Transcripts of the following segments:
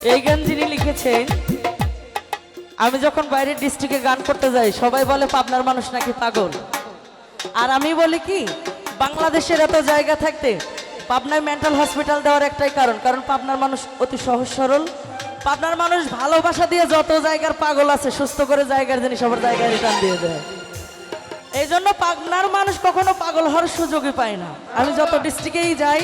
এই গান যিনি লিখেছেন, আমি যখন বাইরের ডিস্ট্রিক্টে গান করতে যাই, সবাই বলে পাবনার মানুষ নাকি পাগল। আর আমি বলি কি, বাংলাদেশের এত জায়গা থাকতে পাবনায় মেন্টাল হসপিটাল দেওয়ার একটাই কারণ কারণ পাবনার মানুষ অতি সহজ সরল। পাবনার মানুষ ভালোবাসা দিয়ে যত জায়গার পাগল আছে, সুস্থ করে জায়গার জিনিস আবার জায়গায় রিটার্ন দিয়ে দেয়। এই জন্য পাবনার মানুষ কখনো পাগল হওয়ার সুযোগই পায় না। আমি যত ডিস্ট্রিক্টেই যাই,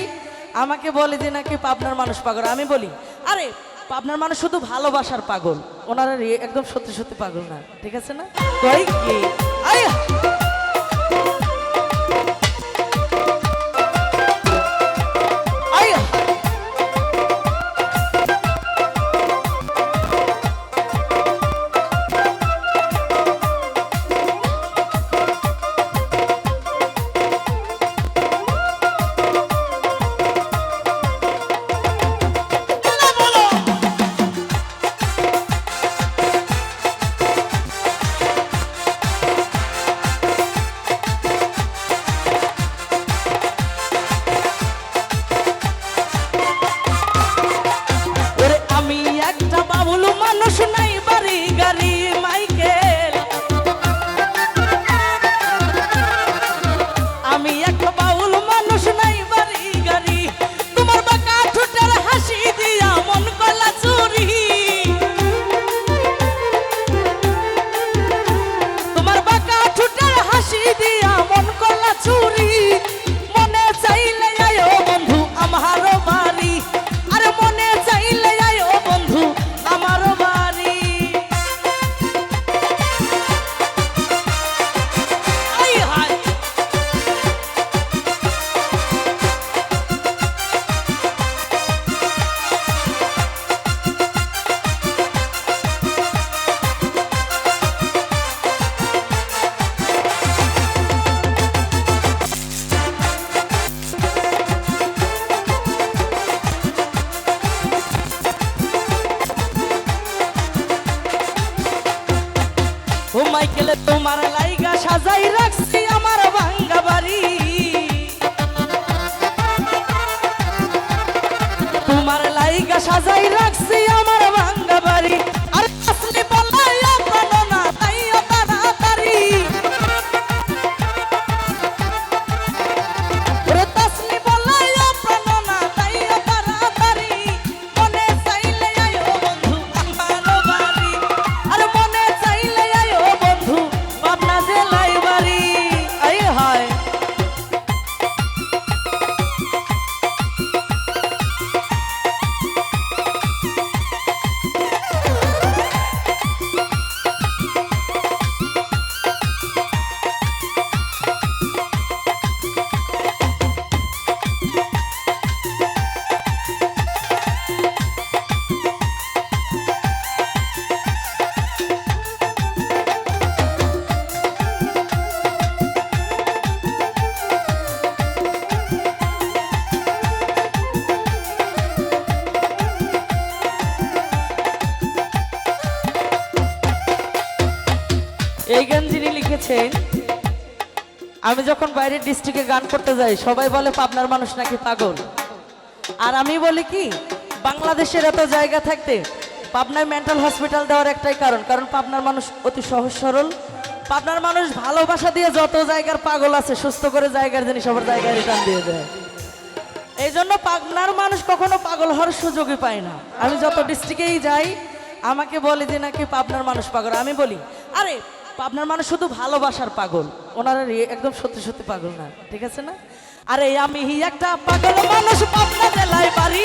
আমাকে বলে যে নাকি পাবনার মানুষ পাগল। আমি বলি, আরে পাবনার মানুষ শুধু ভালোবাসার পাগল। ওনারা একদম সত্যি সত্যি পাগল না। ঠিক আছে না? এই গান যিনি লিখেছেন, আমি যখন বাইরের ডিস্ট্রিক্টে গান করতে যাই, সবাই বলে পাবনার মানুষ নাকি পাগল। আর আমি বলি কি, বাংলাদেশের এত জায়গা থাকতে পাবনায় মেন্টাল হসপিটাল দেওয়ার একটাই কারণ কারণ পাবনার মানুষ অতি সহজ সরল। পাবনার মানুষ ভালোবাসা দিয়ে যত জায়গার পাগল আছে, সুস্থ করে জায়গার জিনিস আবার জায়গায় রিটার্ন দিয়ে দেয়। এই জন্য পাবনার মানুষ কখনো পাগল হওয়ার সুযোগই পায় না। আমি যত ডিস্ট্রিক্টেই যাই, আমাকে বলে যে নাকি পাবনার মানুষ পাগল। আমি বলি, আরে পাবনার মানুষ শুধু ভালোবাসার পাগল। ওনারা একদম সত্যি সত্যি পাগল না, ঠিক আছে না? আরে আমি একটা পাগল মানুষ পাবনা জেলায় বাড়ি।